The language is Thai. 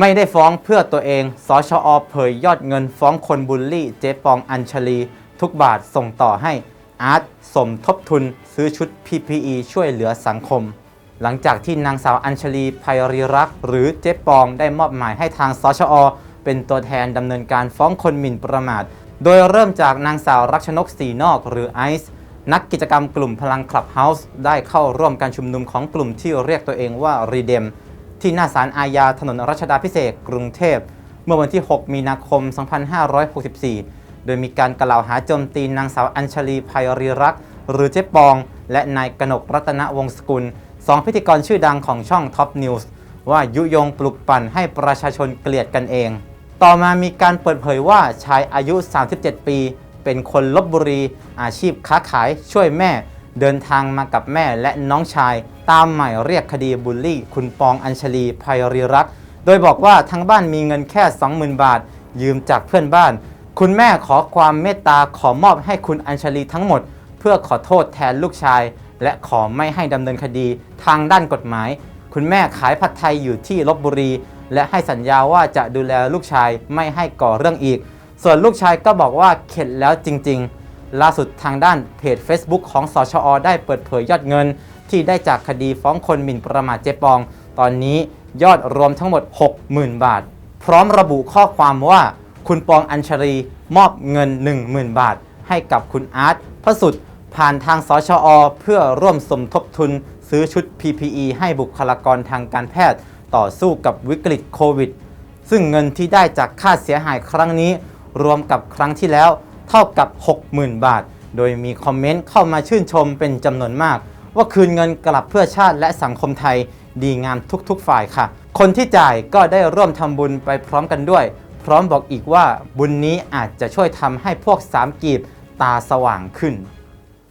ไม่ได้ฟ้องเพื่อตัวเอง สชอเผยยอดเงินฟ้องคนบูลลี่ เจ๊ปองอัญชลี ทุกบาทส่งต่อให้อาร์ตสมทบทุนซื้อชุด PPE ช่วยเหลือสังคม หลังจากที่นางสาวอัญชลีภัยรีรักษ์หรือเจ๊ปองได้มอบหมายให้ทางสชอเป็นตัวแทนดำเนินการฟ้องคนหมิ่นประมาท โดยเริ่มจากนางสาวรักชนกสีนอกหรือไอซ์นักกิจกรรมกลุ่มพลังคลับเฮาส์ได้เข้าร่วมการชุมนุมของกลุ่มที่เรียกตัวเองว่ารีเดม ที่หน้าศาลอาญาถนนรัชดาพิเศษกรุงเทพ เมื่อวันที่ 6 มีนาคม 2564 โดยมีการกล่าวหาโจมตีนางสาวอัญชลีภัยรีรักษ์หรือเจ๊ปอง และนายกนกรัตนวงศกุลสองพิธีกรชื่อดังของช่อง Top News ว่ายุยงปลุกปั่นให้ประชาชนเกลียดกันเอง ต่อมามีการเปิดเผยว่าชายอายุ 37 ปี เป็นคนลบบุรี อาชีพค้าขายช่วยแม่ เดินทางมากับแม่และน้องชาย ตามหมายเรียกคดีบูลลี่ คุณปองอัญชลีภัยรีรักษ์โดยบอกว่าทางบ้านมีเงินแค่ 20,000 บาท ยืมจากเพื่อนบ้าน คุณแม่ขอความเมตตาขอมอบให้คุณอัญชลีทั้งหมด เพื่อขอโทษแทนลูกชาย และขอไม่ให้ดำเนินคดีทางด้านกฎหมาย คุณแม่ขายผัดไทยอยู่ที่ลบบุรี และให้สัญญาว่าจะดูแลลูกชายไม่ให้ก่อเรื่องอีก ส่วนลูกชายก็บอกว่าเข็ดแล้วจริง ๆ ล่าสุดทางด้านเพจ Facebook ของสชอได้เปิดเผยยอดเงิน ที่ได้จากคดีฟ้องคนหมิ่นประมาทเจ๊ปอง ตอนนี้ยอดรวมทั้งหมด 60,000 บาท พร้อมระบุข้อความว่าคุณปองอัญชรีมอบเงิน 10,000 บาท ให้กับคุณอาร์ตพระสุดผ่านทางสชอ เพื่อร่วมสมทบทุนซื้อชุด PPE ให้บุคลากรทางการแพทย์ต่อสู้กับวิกฤตโควิด ซึ่งเงินที่ได้จากค่าเสียหายครั้งนี้ รวมกับครั้งที่แล้วเท่ากับ 60,000 บาท โดยมีคอมเมนต์เข้ามาชื่นชมเป็นจำนวนมาก ว่าคืนเงินกลับเพื่อชาติและสังคมไทยดีงามทุกๆฝ่ายค่ะ คนที่จ่ายก็ได้ร่วมทำบุญไปพร้อมกันด้วย พร้อมบอกอีกว่าบุญนี้อาจจะช่วยทำให้พวกสามกีบตาสว่างขึ้น